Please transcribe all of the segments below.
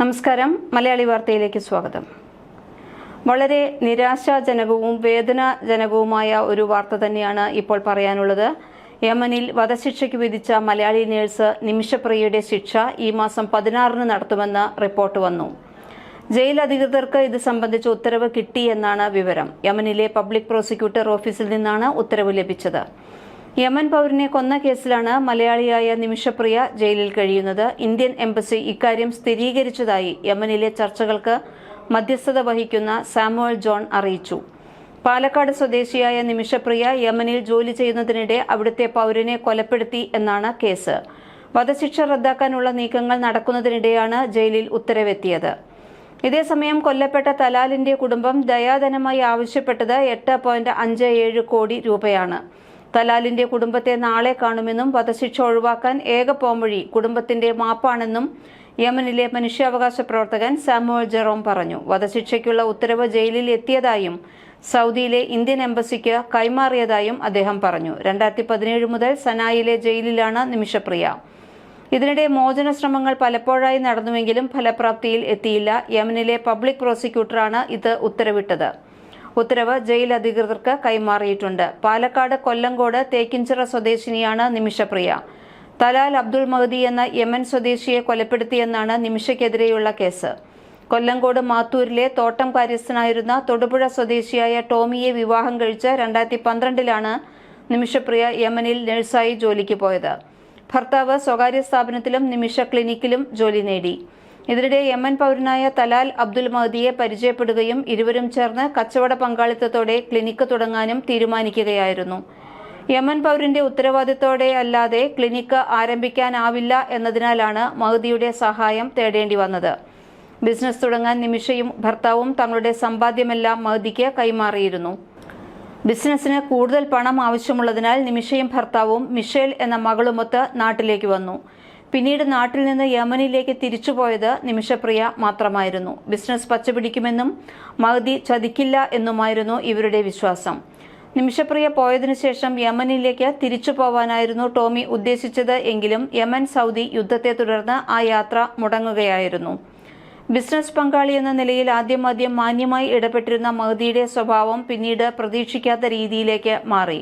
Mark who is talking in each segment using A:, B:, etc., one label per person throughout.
A: നമസ്കാരം. മലയാളി വാർത്തയിലേക്ക് സ്വാഗതം. വളരെ നിരാശാജനകവും വേദനാജനകവുമായ ഒരു വാർത്ത തന്നെയാണ് ഇപ്പോൾ പറയാനുള്ളത്. യമനിൽ വധശിക്ഷയ്ക്ക് വിധിച്ച മലയാളി നേഴ്സ് നിമിഷപ്രിയയുടെ ശിക്ഷ ഈ മാസം പതിനാറിന് നടത്തുമെന്ന് റിപ്പോർട്ട് വന്നു. ജയിൽ അധികൃതർക്ക് ഇത് സംബന്ധിച്ച ഉത്തരവ് കിട്ടിയെന്നാണ് വിവരം. യമനിലെ പബ്ലിക് പ്രോസിക്യൂട്ടർ ഓഫീസിൽ നിന്നാണ് ഉത്തരവ് ലഭിച്ചത്. യമൻ പൗരനെ കൊന്ന കേസിലാണ് മലയാളിയായ നിമിഷപ്രിയ ജയിലിൽ കഴിയുന്നത്. ഇന്ത്യൻ എംബസി ഇക്കാര്യം സ്ഥിരീകരിച്ചതായി യമനിലെ ചർച്ചകൾക്ക് മധ്യസ്ഥത വഹിക്കുന്ന സാമുവൽ ജോൺ അറിയിച്ചു. പാലക്കാട് സ്വദേശിയായ നിമിഷപ്രിയ യമനിൽ ജോലി ചെയ്യുന്നതിനിടെ അവിടുത്തെ പൗരനെ കൊലപ്പെടുത്തി എന്നാണ് കേസ്. വധശിക്ഷ റദ്ദാക്കാനുള്ള നീക്കങ്ങൾ നടക്കുന്നതിനിടെയാണ് ജയിലിൽ ഉത്തരവെത്തിയത്. ഇതേസമയം കൊല്ലപ്പെട്ട തലാലിന്റെ കുടുംബം ദയാധനമായി ആവശ്യപ്പെട്ടത് എട്ട് പോയിന്റ് അഞ്ച് ഏഴ് കോടി രൂപയാണ്. തലാലിന്റെ കുടുംബത്തെ നാളെ കാണുമെന്നും വധശിക്ഷ ഒഴിവാക്കാൻ ഏക പോംവഴി കുടുംബത്തിന്റെ മാപ്പാണെന്നും യമനിലെ മനുഷ്യാവകാശ പ്രവർത്തകൻ സാമുവൽ ജെറോം പറഞ്ഞു. വധശിക്ഷയ്ക്കുള്ള ഉത്തരവ് ജയിലിൽ എത്തിയതായും സൗദിയിലെ ഇന്ത്യൻ എംബസിക്ക് കൈമാറിയതായും അദ്ദേഹം പറഞ്ഞു. രണ്ടായിരത്തി പതിനേഴ് മുതൽ സനായിലെ ജയിലിലാണ് നിമിഷപ്രിയ. ഇതിനിടെ മോചന ശ്രമങ്ങൾ പലപ്പോഴായി നടന്നുവെങ്കിലും ഫലപ്രാപ്തിയിൽ എത്തിയില്ല. യമനിലെ പബ്ലിക് പ്രോസിക്യൂട്ടറാണ് ഇത് ഉത്തരവിട്ടത്. ഉത്തരവ് ജയിൽ അധികൃതർക്ക് കൈമാറിയിട്ടുണ്ട്. പാലക്കാട് കൊല്ലങ്കോട് തേക്കിഞ്ചിറ സ്വദേശിനിയാണ് നിമിഷപ്രിയ. തലാൽ അബ്ദുൾ മഹദി എന്ന യമൻ സ്വദേശിയെ കൊലപ്പെടുത്തിയെന്നാണ് നിമിഷയ്ക്കെതിരെയുള്ള കേസ്. കൊല്ലങ്കോട് മാത്തൂരിലെ തോട്ടം കാര്യസ്ഥനായിരുന്ന തൊടുപുഴ സ്വദേശിയായ ടോമിയെ വിവാഹം കഴിച്ച് രണ്ടായിരത്തി പന്ത്രണ്ടിലാണ് നിമിഷപ്രിയ യമനിൽ നഴ്സായി ജോലിക്ക് പോയത്. ഭർത്താവ് സ്വകാര്യ സ്ഥാപനത്തിലും നിമിഷ ക്ലിനിക്കിലും ജോലി നേടി. ഇതിനിടെ യമൻ പൗരനായ തലാൽ അബ്ദുൽ മഹദിയെ പരിചയപ്പെടുകയും ഇരുവരും ചേർന്ന് കച്ചവട പങ്കാളിത്തത്തോടെ ക്ലിനിക്ക് തുടങ്ങാനും തീരുമാനിക്കുകയായിരുന്നു. യമൻ പൗരന്റെ ഉത്തരവാദിത്തോടെ അല്ലാതെ ക്ലിനിക്ക് ആരംഭിക്കാനാവില്ല എന്നതിനാലാണ് മഹദിയുടെ സഹായം തേടേണ്ടി വന്നത്. ബിസിനസ് തുടങ്ങാൻ നിമിഷയും ഭർത്താവും തങ്ങളുടെ സമ്പാദ്യമെല്ലാം മഹദിക്ക് കൈമാറിയിരുന്നു. ബിസിനസ്സിന് കൂടുതൽ പണം ആവശ്യമുള്ളതിനാൽ നിമിഷയും ഭർത്താവും മിഷേൽ എന്ന മകളുമൊത്ത് നാട്ടിലേക്ക് വന്നു. പിന്നീട് നാട്ടിൽ നിന്ന് യമനിലേക്ക് തിരിച്ചുപോയത് നിമിഷപ്രിയ മാത്രമായിരുന്നു. ബിസിനസ് പച്ചപിടിക്കുമെന്നും മഹദി ചതിക്കില്ല എന്നുമായിരുന്നു ഇവരുടെ വിശ്വാസം. നിമിഷപ്രിയ പോയതിനു ശേഷം യമനിലേക്ക് തിരിച്ചു പോവാനായിരുന്നു ടോമി ഉദ്ദേശിച്ചത് എങ്കിലും യമൻ സൗദി യുദ്ധത്തെ തുടർന്ന് ആ യാത്ര മുടങ്ങുകയായിരുന്നു. ബിസിനസ് പങ്കാളി എന്ന നിലയിൽ ആദ്യം ആദ്യം മാന്യമായി ഇടപെട്ടിരുന്ന മഹദിയുടെ സ്വഭാവം പിന്നീട് പ്രതീക്ഷിക്കാത്ത രീതിയിലേക്ക് മാറി.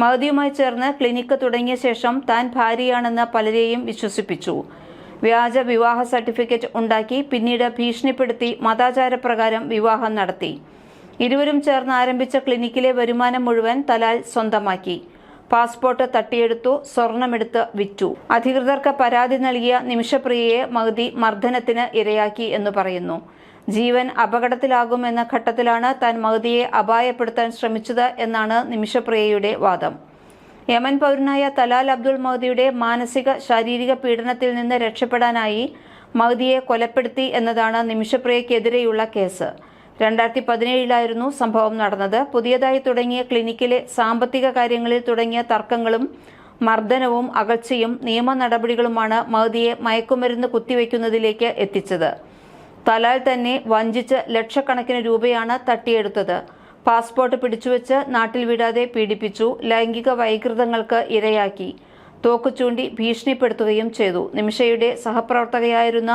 A: മഹദിയുമായി ചേർന്ന് ക്ലിനിക്ക് തുടങ്ങിയ ശേഷം താൻ ഭാര്യയാണെന്ന് പലരെയും വിശ്വസിപ്പിച്ചു. വ്യാജ വിവാഹ സർട്ടിഫിക്കറ്റ് ഉണ്ടാക്കി പിന്നീട് ഭീഷണിപ്പെടുത്തി മതാചാരപ്രകാരം വിവാഹം നടത്തി. ഇരുവരും ചേർന്ന് ആരംഭിച്ച ക്ലിനിക്കിലെ വരുമാനം മുഴുവൻ തലാൽ സ്വന്തമാക്കി. പാസ്പോർട്ട് തട്ടിയെടുത്തു സ്വർണമെടുത്ത് വിറ്റു. അധികൃതർക്ക് പരാതി നൽകിയ നിമിഷപ്രിയയെ മഹദി മർദ്ദനത്തിന് ഇരയാക്കി എന്ന് പറയുന്നു. ജീവൻ അപകടത്തിലാകുമെന്ന ഘട്ടത്തിലാണ് താൻ മഹദിയെ അപായപ്പെടുത്താൻ ശ്രമിച്ചത് എന്നാണ് നിമിഷപ്രിയയുടെ വാദം. യമൻ പൗരനായ തലാൽ അബ്ദുൾ മഹദിയുടെ മാനസിക ശാരീരിക പീഡനത്തിൽ നിന്ന് രക്ഷപ്പെടാനായി മഹദിയെ കൊലപ്പെടുത്തി എന്നതാണ് നിമിഷപ്രിയക്കെതിരെയുള്ള കേസ്. രണ്ടായിരത്തി പതിനേഴിലായിരുന്നു സംഭവം നടന്നത്. പുതിയതായി തുടങ്ങിയ ക്ലിനിക്കിലെ സാമ്പത്തിക കാര്യങ്ങളിൽ തുടങ്ങിയ തർക്കങ്ങളും മർദ്ദനവും അകൽച്ചയും നിയമ നടപടികളുമാണ് മഹദിയെ മയക്കുമരുന്ന് കുത്തിവെക്കുന്നതിലേക്ക് എത്തിച്ചത്. തലാൽ തന്നെ വഞ്ചിച്ച് ലക്ഷക്കണക്കിന് രൂപയാണ് തട്ടിയെടുത്തത്. പാസ്പോർട്ട് പിടിച്ചുവെച്ച് നാട്ടിൽ വിടാതെ പീഡിപ്പിച്ചു ലൈംഗിക വൈകൃതങ്ങൾക്ക് ഇരയാക്കി. തോക്ക് ചൂണ്ടി ഭീഷണിപ്പെടുത്തുകയും ചെയ്തു. നിമിഷയുടെ സഹപ്രവർത്തകയായിരുന്ന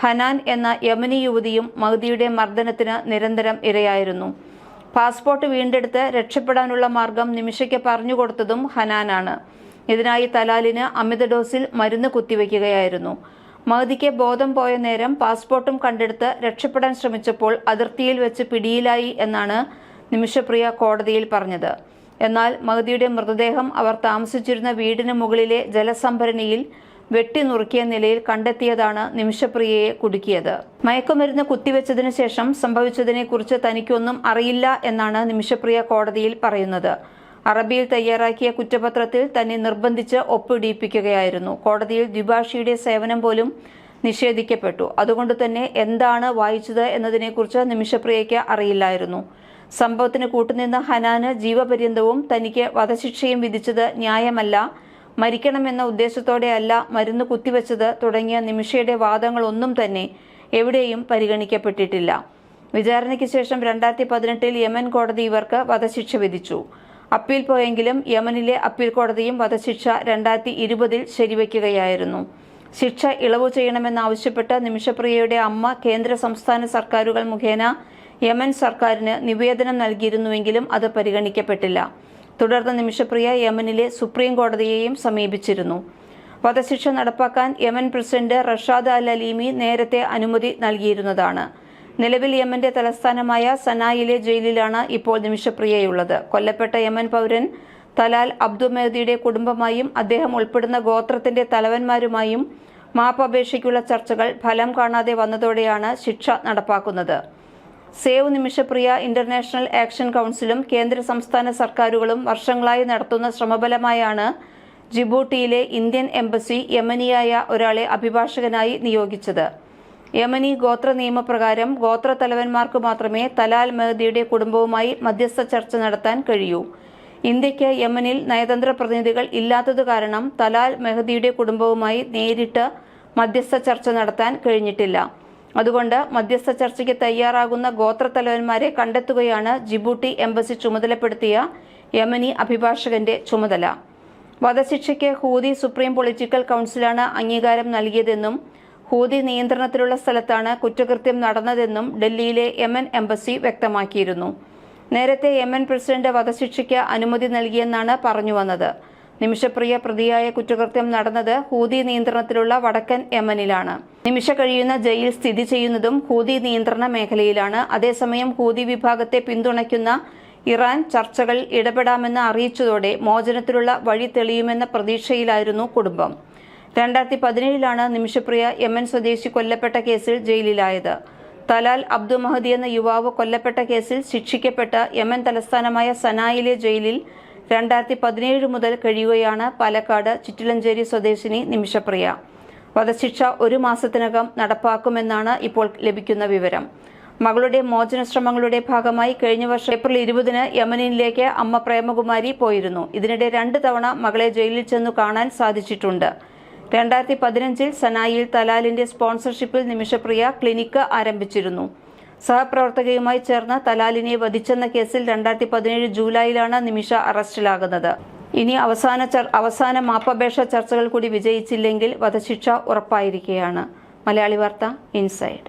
A: ഹനാൻ എന്ന യമനി യുവതിയും മഹദിയുടെ മർദ്ദനത്തിന് നിരന്തരം ഇരയായിരുന്നു. പാസ്പോർട്ട് വീണ്ടെടുത്ത് രക്ഷപ്പെടാനുള്ള മാർഗം നിമിഷയ്ക്ക് പറഞ്ഞുകൊടുത്തതും ഹനാനാണ്. ഇതിനായി തലാലിന് അമിത ഡോസിൽ മരുന്ന് കുത്തിവെക്കുകയായിരുന്നു. മഹദിക്ക് ബോധം പോയ നേരം പാസ്പോർട്ടും കണ്ടെടുത്ത് രക്ഷപ്പെടാൻ ശ്രമിച്ചപ്പോൾ അതിർത്തിയിൽ വെച്ച് പിടിയിലായി എന്നാണ് നിമിഷപ്രിയ കോടതിയിൽ പറഞ്ഞത്. എന്നാൽ മഹദിയുടെ മൃതദേഹം അവർ താമസിച്ചിരുന്ന വീടിന് മുകളിലെ ജലസംഭരണിയിൽ വെട്ടിനുറുക്കിയ നിലയിൽ കണ്ടെത്തിയതാണ് നിമിഷപ്രിയയെ കുടുക്കിയത്. മയക്കുമരുന്ന് കുത്തിവെച്ചതിനു ശേഷം സംഭവിച്ചതിനെക്കുറിച്ച് തനിക്കൊന്നും അറിയില്ല എന്നാണ് നിമിഷപ്രിയ കോടതിയിൽ പറയുന്നത്. അറബിയിൽ തയ്യാറാക്കിയ കുറ്റപത്രത്തിൽ തന്നെ നിർബന്ധിച്ച് ഒപ്പിടിയിപ്പിക്കുകയായിരുന്നു കോടതിയിൽ ദ്വിഭാഷിയുടെ സേവനം പോലും നിഷേധിക്കപ്പെട്ടു. അതുകൊണ്ട് തന്നെ എന്താണ് വായിച്ചത് എന്നതിനെക്കുറിച്ച് നിമിഷപ്രിയയ്ക്ക് അറിയില്ലായിരുന്നു. സംഭവത്തിന് കൂട്ടുനിന്ന ഹനാന് ജീവപര്യന്തവും തനിക്ക് വധശിക്ഷയും വിധിച്ചത് ന്യായമല്ല. മരിക്കണമെന്ന ഉദ്ദേശത്തോടെയല്ല മരുന്ന് കുത്തിവെച്ചത് തുടങ്ങിയ നിമിഷയുടെ വാദങ്ങളൊന്നും തന്നെ എവിടെയും പരിഗണിക്കപ്പെട്ടിട്ടില്ല. വിചാരണയ്ക്ക് ശേഷം രണ്ടായിരത്തി പതിനെട്ടിൽ യമൻ കോടതി ഇവർക്ക് വധശിക്ഷ വിധിച്ചു. അപ്പീൽ പോയെങ്കിലും യമനിലെ അപ്പീൽ കോടതിയും വധശിക്ഷ രണ്ടായിരത്തി ഇരുപതിൽ ശരിവയ്ക്കുകയായിരുന്നു ശിക്ഷ ഇളവ് ചെയ്യണമെന്നാവശ്യപ്പെട്ട് നിമിഷപ്രിയയുടെ അമ്മ കേന്ദ്ര സംസ്ഥാന സർക്കാരുകൾ മുഖേന യമൻ സർക്കാരിന് നിവേദനം നൽകിയിരുന്നുവെങ്കിലും അത് പരിഗണിക്കപ്പെട്ടില്ല. തുടർന്ന് നിമിഷപ്രിയ യമനിലെ സുപ്രീം കോടതിയെയും സമീപിച്ചിരുന്നു. വധശിക്ഷ നടപ്പാക്കാൻ Yemen president Rashad al Alimi നേരത്തെ അനുമതി നൽകിയിരുന്നതാണ്. നിലവിൽ യമന്റെ തലസ്ഥാനമായ സനായിലെ ജയിലിലാണ് ഇപ്പോൾ നിമിഷപ്രിയയുള്ളത്. കൊല്ലപ്പെട്ട യമൻ പൗരൻ തലാൽ അബ്ദു മെഹദിയുടെ കുടുംബമായും അദ്ദേഹം ഉൾപ്പെടുന്ന ഗോത്രത്തിന്റെ തലവന്മാരുമായും മാപ്പപേക്ഷയ്ക്കുള്ള ചർച്ചകൾ ഫലം കാണാതെ വന്നതോടെയാണ് ശിക്ഷ നടപ്പാക്കുന്നത്. സേവ് നിമിഷപ്രിയ ഇന്റർനാഷണൽ ആക്ഷൻ കൗൺസിലും കേന്ദ്ര സംസ്ഥാന സർക്കാരുകളും വർഷങ്ങളായി നടത്തുന്ന ശ്രമബലമായാണ് ജിബൂട്ടിയിലെ ഇന്ത്യൻ എംബസി യമനിയായ ഒരാളെ അഭിഭാഷകനായി നിയോഗിച്ചത്. യമനി ഗോത്ര നിയമപ്രകാരം ഗോത്ര തലവന്മാർക്ക് മാത്രമേ തലാൽ മെഹദിയുടെ കുടുംബവുമായി മധ്യസ്ഥ ചർച്ച നടത്താൻ കഴിയൂ. ഇന്ത്യയ്ക്ക് യമനിൽ നയതന്ത്ര പ്രതിനിധികൾ ഇല്ലാത്തതു കാരണം തലാൽ മെഹദിയുടെ കുടുംബവുമായി നേരിട്ട് മധ്യസ്ഥ ചർച്ച നടത്താൻ കഴിഞ്ഞിട്ടില്ല. അതുകൊണ്ട് മധ്യസ്ഥ ചർച്ചയ്ക്ക് തയ്യാറാകുന്ന ഗോത്ര തലവന്മാരെ കണ്ടെത്തുകയാണ് ജിബൂട്ടി എംബസി ചുമതലപ്പെടുത്തിയ യമനി അഭിഭാഷകന്റെ ചുമതല. വധശിക്ഷയ്ക്ക് ഹൂതി സുപ്രീം പൊളിറ്റിക്കൽ കൗൺസിലാണ് അംഗീകാരം നൽകിയതെന്നും ഹൂതി നിയന്ത്രണത്തിലുള്ള സ്ഥലത്താണ് കുറ്റകൃത്യം നടന്നതെന്നും ഡൽഹിയിലെ യമൻ എംബസി വ്യക്തമാക്കിയിരുന്നു. നേരത്തെ യമൻ പ്രസിഡന്റ് വധശിക്ഷയ്ക്ക് അനുമതി നൽകിയെന്നാണ് പറഞ്ഞു വന്നത് നിമിഷപ്രിയ പ്രതിയായ കുറ്റകൃത്യം നടന്നത് ഹൂതി നിയന്ത്രണത്തിലുള്ള വടക്കൻ യമനിലാണ്. നിമിഷ കഴിയുന്ന ജയിൽ സ്ഥിതി ചെയ്യുന്നതും ഹൂതി നിയന്ത്രണ മേഖലയിലാണ്. അതേസമയം ഹൂതി വിഭാഗത്തെ പിന്തുണയ്ക്കുന്ന ഇറാൻ ചർച്ചകൾ ഇടപെടാമെന്ന് അറിയിച്ചതോടെ മോചനത്തിലുള്ള വഴി തെളിയുമെന്ന പ്രതീക്ഷയിലായിരുന്നു കുടുംബം. രണ്ടായിരത്തി പതിനേഴിലാണ് നിമിഷപ്രിയ യമൻ സ്വദേശി കൊല്ലപ്പെട്ട കേസിൽ ജയിലിലായത്. തലാൽ അബ്ദു മഹദി എന്ന യുവാവ് കൊല്ലപ്പെട്ട കേസിൽ ശിക്ഷിക്കപ്പെട്ട യമൻ തലസ്ഥാനമായ സനായിലെ ജയിലിൽ രണ്ടായിരത്തി പതിനേഴ് മുതൽ കഴിയുകയാണ് പാലക്കാട് ചിറ്റിലഞ്ചേരി സ്വദേശിനി നിമിഷപ്രിയ. വധശിക്ഷ ഒരു മാസത്തിനകം നടപ്പാക്കുമെന്നാണ് ഇപ്പോൾ ലഭിക്കുന്ന വിവരം. മകളുടെ മോചന ശ്രമങ്ങളുടെ ഭാഗമായി കഴിഞ്ഞ വർഷം ഏപ്രിൽ ഇരുപതിന് യമനിലേക്ക് അമ്മ പ്രേമകുമാരി പോയിരുന്നു. ഇതിനിടെ രണ്ട് തവണ മകളെ ജയിലിൽ ചെന്നു കാണാൻ സാധിച്ചിട്ടുണ്ട്. രണ്ടായിരത്തി പതിനഞ്ചിൽ സനായിൽ തലാലിന്റെ സ്പോൺസർഷിപ്പിൽ നിമിഷപ്രിയ ക്ലിനിക്ക് ആരംഭിച്ചിരുന്നു. സഹപ്രവർത്തകയുമായി ചേർന്ന് തലാലിനെ വധിച്ചെന്ന കേസിൽ രണ്ടായിരത്തി പതിനേഴ് ജൂലൈയിലാണ് നിമിഷ അറസ്റ്റിലാകുന്നത്. ഇനി അവസാന അവസാന മാപ്പപേക്ഷ ചർച്ചകൾ കൂടി വിജയിച്ചില്ലെങ്കിൽ വധശിക്ഷ ഉറപ്പായിരിക്കുകയാണ്. മലയാളി വാർത്ത ഇൻസൈഡ്.